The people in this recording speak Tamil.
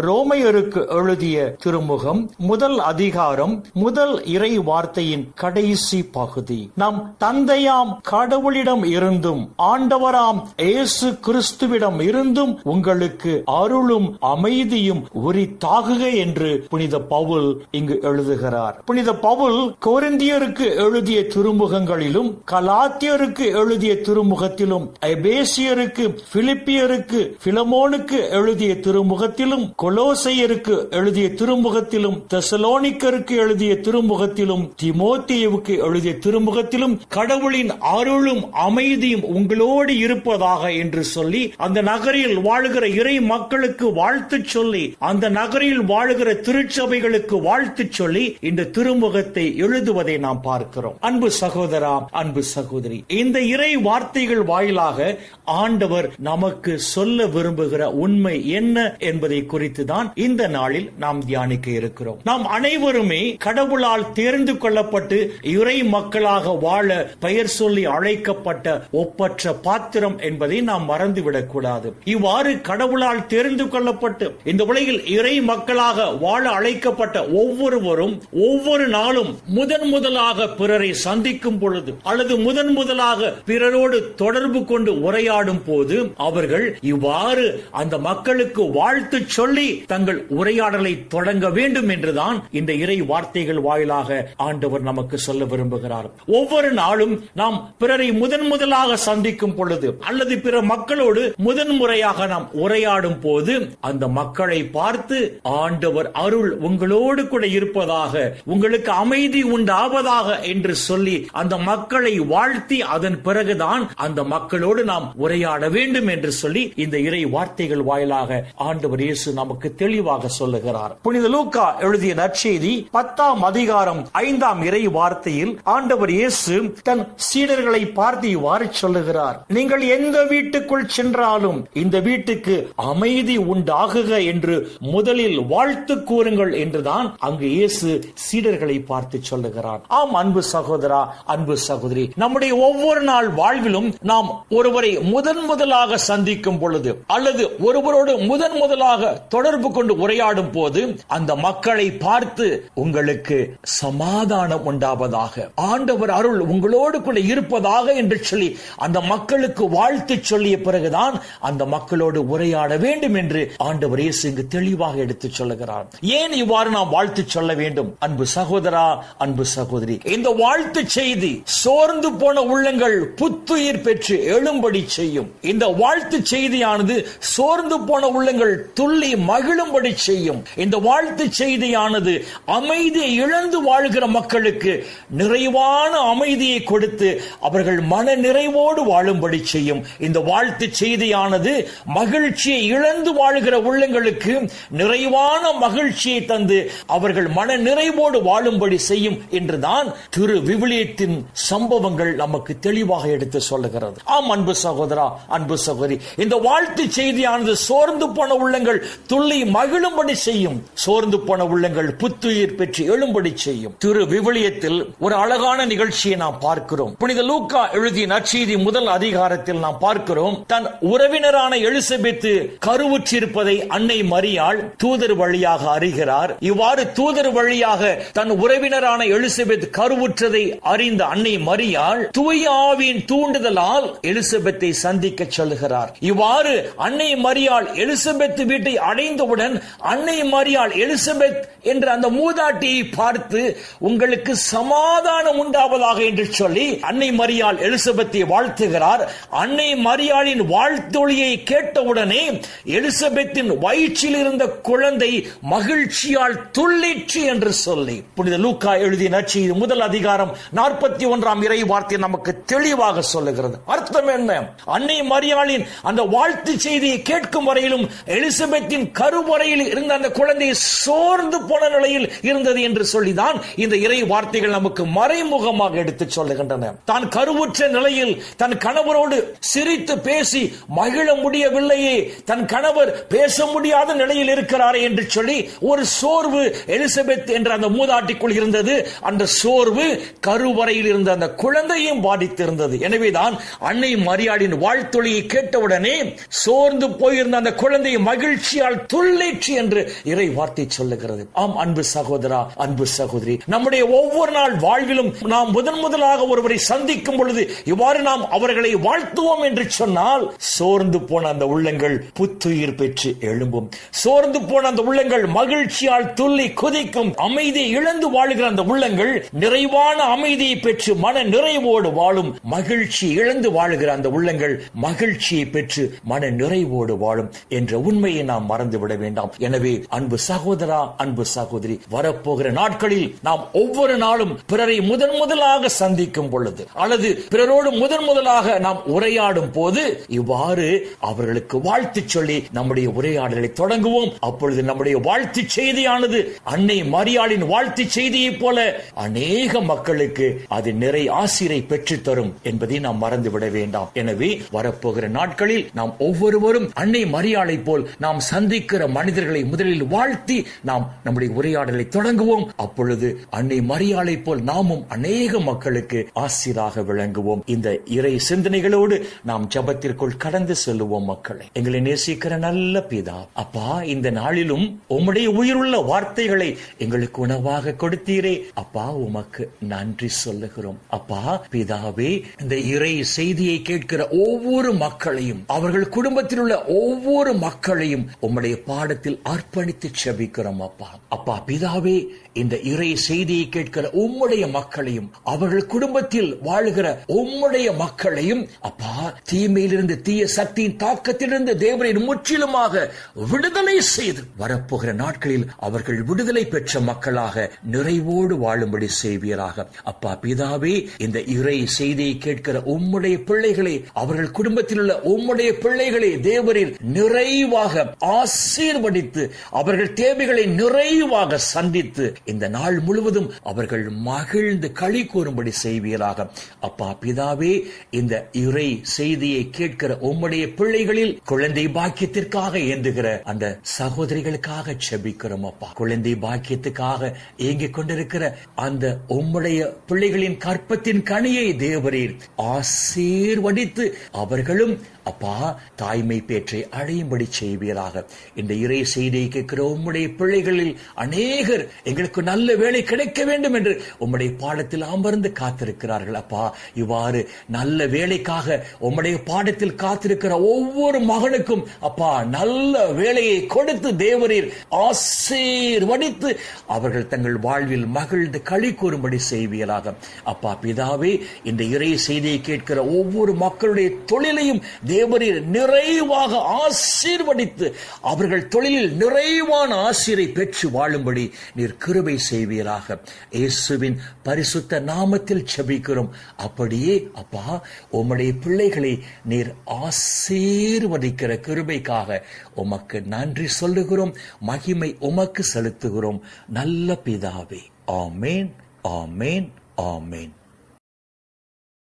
ரோமையருக்கு எழுதிய திருமுகம் முதல் அதிகாரம் முதல் இறை வார்த்தையின் கடைசி பகுதி. நம் தந்தையாம் கடவுளிடம் இருந்தும் ஆண்டவராம் இயேசு கிறிஸ்துவிடம் இருந்தும் உங்களுக்கு அருளும் அமைதியும் உரித்தாகுக என்று புனித பவுல் இங்கு எழுதுகிறார். புனித பவுல் கோரிந்தியருக்கு எழுதிய திருமுகங்களிலும் கலாத்தியருக்கு எழுதிய திருமுகத்திலும் எபேசியருக்கு பிலிப்பியருக்கு பிலமோனுக்கு எழுதிய திருமுகத்திலும் கொலோசையருக்கு எழுதிய திருமுகத்திலும் தெசலோனிக்கருக்கு எழுதிய திருமுகத்திலும் திமோத்தேயுவுக்கு எழுதிய திருமுகத்திலும் கடவுளின் அருளும் அமைதியும் உங்களோடு இருப்பதாக என்று சொல்லி அந்த நகரில் வாழுகிற இறை மக்களுக்கு வாழ்த்து சொல்லி அந்த நகரில் வாழுகிற திருச்சபைகளுக்கு வாழ்த்து சொல்லி இந்த திருமுகத்தை எழுதுவதை நாம் பார்க்கிறோம். அன்பு சகோதரா அன்பு சகோதரி இந்த இறை வார்த்தைகள் வாயிலாக ஆண்டவர் நமக்கு சொல்ல விரும்புகிற உண்மை என்ன என்பதை குறித்து தான் இந்த நாளில் நாம் தியானிக்க இருக்கிறோம். நாம் அனைவருமே கடவுளால் தேர்ந்து கொள்ளப்பட்டு இறை மக்களாக வாழ பெயர் சொல்லி அழைக்கப்பட்ட ஒப்பற்ற பாத்திரம் என்பதை நாம் மறந்துவிடக் கூடாது. இவ்வாறு கடவுளால் தேர்ந்து கொள்ளப்பட்டு இந்த உலகில் இறை மக்களாக வாழ அழைக்கப்பட்ட ஒவ்வொருவரும் ஒவ்வொரு நாளும் முதன் முதலாக பிறரை சந்திக்கும் பொழுது அல்லது முதன் முதலாக பிறரோடு தொடர்பு கொண்டு உரையாடும் போது அவர்கள் இவ்வாறு அந்த மக்களுக்கு வாழ்த்து சொல்லி தங்கள் உரையாடலை தொடங்க வேண்டும் என்றுதான் இந்த இறை வார்த்தைகள் வாயிலாக ஆண்டவர் நமக்கு சொல்ல விரும்புகிறார். ஒவ்வொரு நாளும் நாம் பிறரை முதன் முதலாக சந்திக்கும் பொழுது அல்லது பிற மக்களோடு முதன் முறையாக நாம் உரையாடும் போது அந்த மக்களை பார்த்து ஆண்டவர் அருள் உங்களோடு கூட இருப்பதாக உங்களுக்கு அமைதி உண்டாவதாக என்று சொல்லி அந்த மக்களை வாழ்த்தி அதன் பிறகுதான் அந்த மக்களோடு நாம் உரையாட வேண்டும் என்று சொல்லி இந்த இறை வார்த்தைகள் வாயிலாக ஆண்டவர் இயேசு நமக்கு தெளிவாக சொல்லுகிறார். புனித லூக்கா எழுதிய நற்செய்தி பத்தாம் அதிகாரம் ஐந்தாம் இறை வார்த்தையில் ஆண்டவர் இயேசு தன் சீடர்களை பார்த்து இவ்வாறு சொல்லுகிறார். நீங்கள் எந்த வீட்டுக்குள் சென்றாலும் இந்த வீட்டுக்கு அமைதி உண்டாகுக என்று முதலில் வாழ்த்து கூறுங்கள் என்றுதான் அங்கு இயேசு சீடர்களை பார்த்து சொல்லுகிறார். ஆம் அன்பு சகோதரா அன்பு சகோதரி நம்முடைய ஒவ்வொரு நாள் வாழ்விலும் நாம் ஒருவரை முதன் முதலாக சந்திக்கும் பொழுது அல்லது ஒருவரோடு முதன் முதலாக தொடர்பு கொண்டு உரையாடும் போது அந்த மக்களை பார்த்து உங்களுக்கு சமாதானம் உண்டாவதாக. ஆண்டவர் அருள் உங்களோடு கூட இருப்பதாக என்று சொல்லி அந்த மக்களுக்கு வாழ்த்து சொல்லிய பிறகுதான் அந்த மக்களோடு உரையாட வேண்டும் என்று ஆண்டவர் இயேசு இங்கு தெளிவாக எடுத்து சொல்லுகிறார். ஏன் இவ்வாறு நாம் வாழ்த்து சொல்ல வேண்டும்? அன்பு சகோதரா அன்பு சகோதரி இந்த வாழ்த்து செய்தி சோர்ந்து போன உள்ளங்கள் புத்துயிர் பெற்று எழும்படி செய்யும். இந்த வாழ்த்து செய்தியானது சோர்ந்து போன உள்ளங்கள் துள்ளி மகிழும்படி செய்யும். இந்த வாழ்த்து செய்தியானது அமைதியை இழந்து வாழ்கிற மக்களுக்கு நிறைவான அமைதியை கொடுத்து அவர்கள் மன நிறைவோடு வாழும்படி செய்யும். இந்த வாழ்த்து செய்தியானது மகிழ்ச்சியை இழந்து வாழ்கிற உள்ளங்களுக்கு நிறைவான மகிழ்ச்சியை தந்து அவர்கள் மன நிறைவோடு வாழும்படி செய்யும் என்றுதான் திரு விவிலியத்தின் சம்பவங்கள் நமக்கு தெளிவாக எடுத்து சொல்லுகிறது. ஆம் அன்பு சகோதரா அன்பு சகோதரி இந்த வாழ்த்து செய்தியானது சோர்ந்து போன உள்ளங்கள் துள்ளி மகிழும்படி செய்யும். சோர்ந்து போன உள்ளங்கள் புத்துயிர் பெற்று எழும்படி செய்யும். திரு விவிலியத்தில் ஒரு அழகான நிகழ்ச்சியை நாம் பார்க்கிறோம். புனித லூக்கா எழுதிய நற்செய்தி முதல் அதிகாரத்தில் நாம் பார்க்கிறோம். தன் உறவினரான எலிசபெத்து கருவுற்றிருப்பதை அன்னை மரியாள் தூதர் வழியாக அறிகிறார். இவ்வாறு தூதர் வழியாக தன் உறவினரான எலிசபெத் கருவுற்றதை அறிந்த அன்னை மரியாள் தூய ஆவியின் தூண்டுதலால் எலிசபெத்தை சந்திக்க சொல்லுகிறார் இவ்வாறு அன்னை மரியாள் எலிசபெத் வீட்டை அடைந்தவுடன் அன்னை மரியாள் எலிசபெத் என்ற அந்த மூதாட்டியை பார்த்து உங்களுக்கு சமாதானம் உண்டாவதாக என்று சொல்லி அன்னை மரியாள் எலிசபெத்தை வாழ்த்துகிறார். அன்னை மரியாளின் வாழ்த்தொழியை கேட்டவுடனே எலிசபெத்தின் வயிற்றில் இருந்த குழந்தை மகிழ்ச்சியால் துள்ளிற்று என்று சொல்லி புனித லூக்கா எழுதிய நற்செய்தி முதல் அதிகாரம் நாற்பத்தி ஒன்றாம் இறை வார்த்தை நமக்கு தெளிவாக சொல்லுகிறது. அர்த்தம் என்ன? அன்னை மரியாளின் அந்த வாழ்த்து செய்தியை கேட்கும் வரையிலும் எலிசபெத்தின் கருவறையில் இருந்த அந்த குழந்தை சோர்ந்து போன நிலையில் இருந்தது என்று சொல்லிதான் இந்த இறை வார்த்தைகள் நமக்கு மறைமுகமாக எடுத்து சொல்லுகின்றன. தான் கருவுற்ற நிலையில் தன் கணவரோடு சிரித்து பேசி மகிழ முடியவில்லையே தன் கணவர் பேச முடியாத நிலையில் இருக்கிறாரே என்று சொல்லி ஒரு சோர்வு எலிசபெத் என்ற அந்த மூதாட்டிக்குள் இருந்தது. அந்த சோர்வு கருவறையில் இருந்த அந்த குழந்தையும் பாதித்திருந்தது. எனவேதான் அன்னை மரியாளின் வாழ்த்தொழியை கேட்டவுடனே சோர்ந்து போயிருந்த அந்த குழந்தையை மகிழ்ச்சியால் துள்ளேற்றி என்று இறை வார்த்தை சொல்லுகிறது. ஆம் அன்பு சகோதரா அன்பு சகோதரி. நம்முடைய ஒவ்வொரு நாள் வாழ்விலும் நாம் முதன் முதலாக ஒருவரை சந்திக்கும் பொழுது இவ்வாறு நாம் அவர்களை வாழ்த்துவோம் என்று சொன்னால் சோர்ந்து போன அந்த உள்ளங்கள் புத்துயிர் பெற்று எழும்பும். சோர்ந்து போன அந்த உள்ளங்கள் மகிழ்ச்சியால் துள்ளி குதிக்கும். அமைதியை இழந்து வாழுகிற அந்த உள்ளங்கள் நிறைவான அமைதியை பெற்று மன நிறைவோடு வாழும். மகிழ்ச்சி இழந்து வாழுகிற அந்த உள்ளங்கள் மகிழ்ச்சியை பெற்று மன நிறைவோடு வாழும் என்ற உண்மையை நாம் மறந்து மறந்துவிட வேண்டாம் எனவே அன்பு சகோதரா அன்பு சகோதரி வரப்போகிற நாட்களில் நாம் ஒவ்வொரு நாளும் பிறரை முதன் முதலாக சந்திக்கும் பொழுது அல்லது பிறரோடு முதன் முதலாக நாம் உரையாடும் போது இவ்வாறு அவர்களுக்கு வாழ்த்து சொல்லி நம்முடைய உரையாடலை தொடங்குவோம். அப்பொழுது நம்முடைய வாழ்த்து செய்தியானது அன்னை மரியாளின் வாழ்த்து செய்தியைப் போல அநேக மக்களுக்கு அது நிறை ஆசிரை பெற்று தரும் என்பதை நாம் மறந்துவிட வேண்டாம். எனவே வரப்போகிற நாட்களில் நாம் ஒவ்வொருவரும் அன்னை மரியாளை போல் நாம் சந்திக்கிற மனிதர்களை முதலில் வாழ்த்தி நாம் நம்முடைய உரையாடலை தொடங்குவோம். அப்பொழுது அன்னை மரியாளை போல் நாமும் அநேக மக்களுக்கு ஆசிராக விளங்குவோம். இந்த இறை சிந்தனைகளோடு நாம் ஜபத்திற்குள் கடந்து செல்லுவோம் மக்களை. எங்களை நேசிக்கிற நல்ல பிதா அப்பா இந்த நாளிலும் உம்முடைய உயிருள்ள வார்த்தைகளை எங்களுக்கு உணவாக கொடுத்தீரே. அப்பா உமக்கு நன்றி சொல்லுகிறோம். அப்பா பிதாவே இந்த இறை செய்தியை கேட்கிற ஒவ்வொரு மக்களையும் அவர்கள் குடும்பத்தில் உள்ள ஒவ்வொரு மக்களையும் உம்முடைய பாடத்தில் அர்ப்பணித்து செபிக்கிறோம் அப்பா. அப்பா பிதாவே இந்த இறை செய்தியை கேட்கிற உம்முடைய மக்களையும் அவர்கள் குடும்பத்தில் வாழுகிற உம்முடைய மக்களையும் அப்பா தீமையிலிருந்து தீய சக்தியின் தாக்கத்திலிருந்து தேவரின் முற்றிலுமாக விடுதலை செய்து வரப்போகிற நாட்களில் அவர்கள் விடுதலை பெற்ற மக்களாக நிறைவோடு வாழும்படி செய்வீராக. அப்பா பிதாவே இந்த இறை செய்தியை கேட்கிற உம்முடைய பிள்ளைகளை அவர்கள் குடும்பத்தில் உள்ள உம்முடைய பிள்ளைகளை தேவரில் நிறைவாக ஆசை ஆசீர்வதித்து அவர்கள் தேவைகளை நிறைவாக சந்தித்து இந்த நாள் முழுவதும் அவர்கள் மகிழ்ந்து களி கூறும்படி செய்வீராக. அப்பா பிதாவே இந்த இறை செய்தியை கேட்கிற உம்முடைய பிள்ளைகளில் குழந்தை பாக்கியத்திற்காக ஏந்துகிற அந்த சகோதரிகளுக்காக செபிக்கிறோம் அப்பா. குழந்தை பாக்கியத்துக்காக ஏங்கிக் கொண்டிருக்கிற அந்த உம்முடைய பிள்ளைகளின் கற்பத்தின் கனியை தேவரீர் ஆசீர்வடித்து அவர்களும் அப்பா தாய்மை பேற்றை அடையும்படி செய்வீராக. இந்த இறை செய்தியை கேட்கிற உம்முடைய பிள்ளைகளில் அநேகர் எங்களுக்கு நல்ல வேலை கிடைக்க வேண்டும் என்று உம்முடைய பாடத்தில் அமர்ந்து காத்திருக்கிறார்கள். அப்பா இவ்வாறு நல்ல வேலைக்காக உம்முடைய பாடத்தில் காத்திருக்கிற ஒவ்வொரு மகனுக்கும் அப்பா நல்ல வேலையை கொடுத்து தேவரீர் ஆசீர்வடித்து அவர்கள் தங்கள் வாழ்வில் மகிழ்ந்து களி கூறும்படி செய்வீராக. அப்பா பிதாவே இந்த இறை செய்தியை கேட்கிற ஒவ்வொரு மக்களுடைய தொழிலையும் தேவ தேவரீர் நிறைவாக ஆசீர்வதித்து அவர்கள் தொழிலில் நிறைவான ஆசிரை பெற்று வாழும்படி நீர் கிருபை செய்வீராக. இயேசுவின் பரிசுத்த நாமத்தில் செபிக்கிறோம் அப்படியே அப்பா உம்முடைய பிள்ளைகளை நீர் ஆசீர்வதிக்கிற கிருபைக்காக உமக்கு நன்றி சொல்லுகிறோம். மகிமை உமக்கு செலுத்துகிறோம். நல்ல பிதாவே ஆமேன் ஆமேன் ஆமேன்.